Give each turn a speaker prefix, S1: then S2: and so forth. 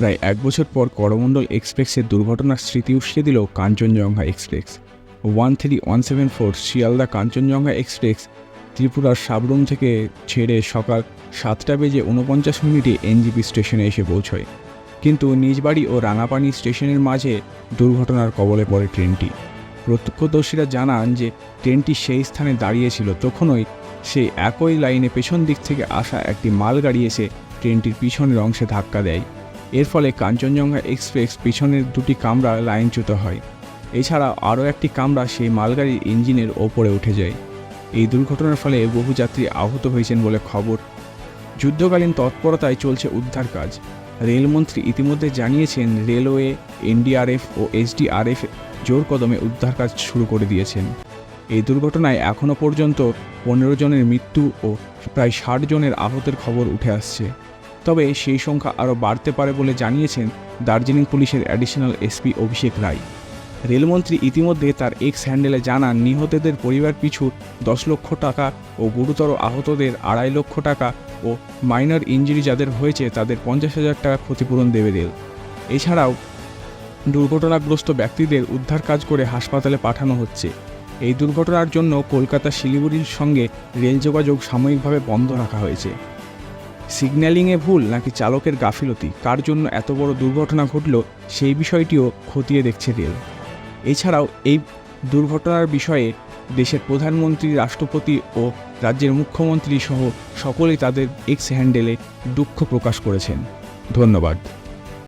S1: প্রায় এক বছর পর করমণ্ডল এক্সপ্রেসের দুর্ঘটনার স্মৃতি উস্কে দিল Kanchenjunga express. One three one seven four Sealdah Kanchenjunga express ত্রিপুরার সাবরুম থেকে ছেড়ে সকাল সাতটা বেজে উনপঞ্চাশ মিনিটে এনজিপি স্টেশনে এসে পৌঁছয়। কিন্তু নিজ বাড়ি ও রাঙাপানি স্টেশনের মাঝে দুর্ঘটনার কবলে পড়ে ট্রেনটি। প্রত্যক্ষদর্শীরা জানান যে ট্রেনটি সেই স্থানে দাঁড়িয়েছিল, তখনই সেই একই লাইনে পেছন দিক থেকে আসা একটি মালগাড়ি এসে ট্রেনটির পিছনের অংশে ধাক্কা দেয়। এর ফলে কাঞ্চনজঙ্ঘা এক্সপ্রেস পিছনের দুটি কামরা লাইনচ্যুত হয়। এছাড়া আরও একটি কামরা সেই মালগাড়ির ইঞ্জিনের ওপরে উঠে যায়। এই দুর্ঘটনার ফলে বহু যাত্রী আহত হয়েছেন বলে খবর। যুদ্ধকালীন তৎপরতায় চলছে উদ্ধার কাজ। রেলমন্ত্রী ইতিমধ্যে জানিয়েছেন, রেলওয়ে, এনডিআরএফ ও এসডিআরএফ জোর কদমে উদ্ধার কাজ শুরু করে দিয়েছেন। এই দুর্ঘটনায় এখনও পর্যন্ত পনেরো জনের মৃত্যু ও প্রায় ষাট জনের আহতের খবর উঠে আসছে। তবে সেই সংখ্যা আরও বাড়তে পারে বলে জানিয়েছেন দার্জিলিং পুলিশের অ্যাডিশনাল এসপি অভিষেক রায়। রেলমন্ত্রী ইতিমধ্যে তার এক্স হ্যান্ডেলে জানান, নিহতদের পরিবার পিছু দশ লক্ষ টাকা ও গুরুতর আহতদের আড়াই লক্ষ টাকা ও মাইনর ইঞ্জুরি যাদের হয়েছে তাদের পঞ্চাশ হাজার টাকা ক্ষতিপূরণ দেবে রেল। এছাড়াও দুর্ঘটনাগ্রস্ত ব্যক্তিদের উদ্ধার কাজ করে হাসপাতালে পাঠানো হচ্ছে। এই দুর্ঘটনার জন্য কলকাতা শিলিগুড়ির সঙ্গে রেল যোগাযোগ সাময়িকভাবে বন্ধ রাখা হয়েছে। সিগন্যালিংয়ে ভুল নাকি চালকের গাফিলতি? কার জন্য এত বড় দুর্ঘটনা ঘটল? সেই বিষয়টিও খতিয়ে দেখছে রেল। এছাড়াও এই দুর্ঘটনার বিষয়ে দেশের প্রধানমন্ত্রী, রাষ্ট্রপতি ও রাজ্যের মুখ্যমন্ত্রী সহ সকলেই তাদের এক্স হ্যান্ডেলে দুঃখ প্রকাশ করেছেন। ধন্যবাদ।